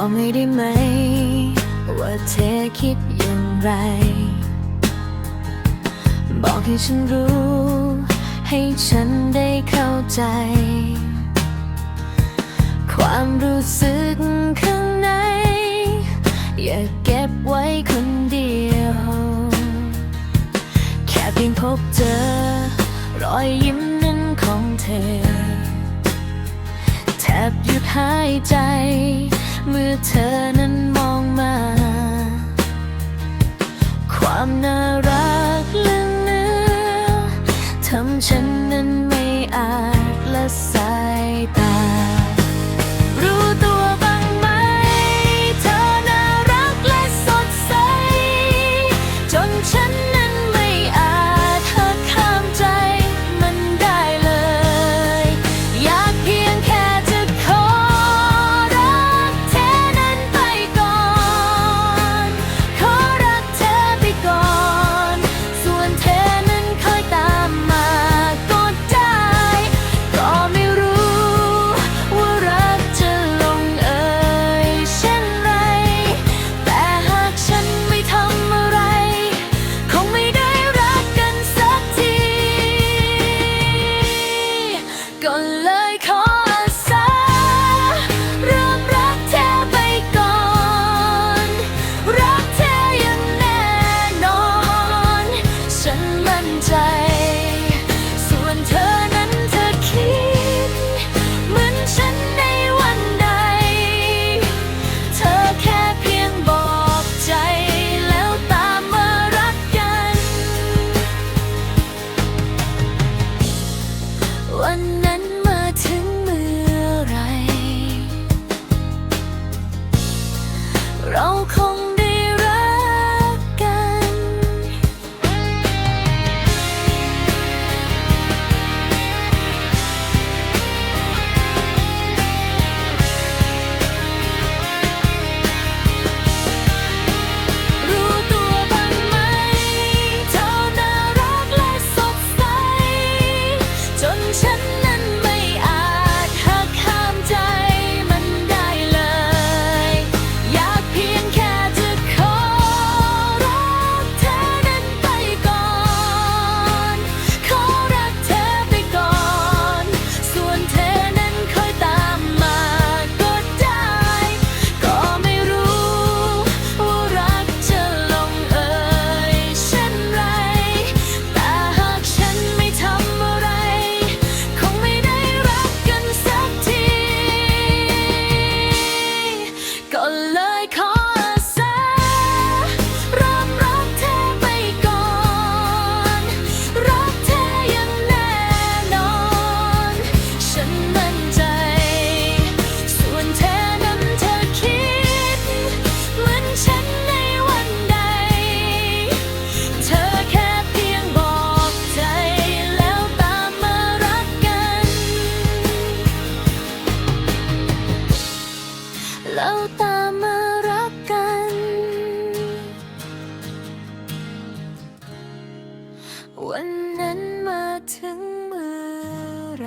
บอไม่ได้ไหม ว่าเธอคิดอย่างไร บอกให้ฉันรู้ ให้ฉันได้เข้าใจ ความรู้สึกข้างใน อย่าเก็บไว้คนเดียว แค่เพียงพบเจอ รอยยิ้มนั้นของเธอแทบหยุดหายใจ เมื่อเธอนั้นมองมา 绕空 เราตามมารักกัน วันนั้นมาถึงเมื่อไร